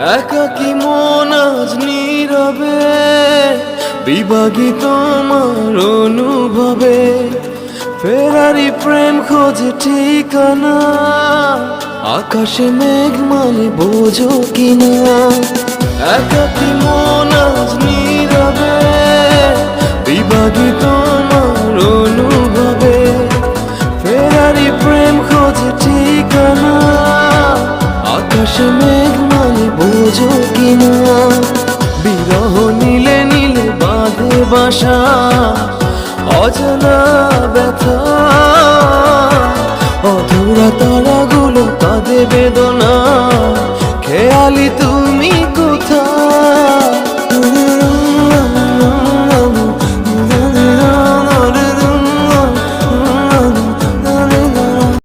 একাকি মন আজ নীরবে বিভাগী তোমার অনুভবে। ফেরারি প্রেম খোঁজে ঠিকানা, আকাশে মেঘ মানে বোঝো কিনা। একাকি মন আকাশে মেঘ মানে বোঝো কিনা? বিরহ নীলে নীলে, বাঁধে বাসা, অজানা ব্যথা। অধুরা তারাগুলো কাঁদে বেদনা। খেয়ালি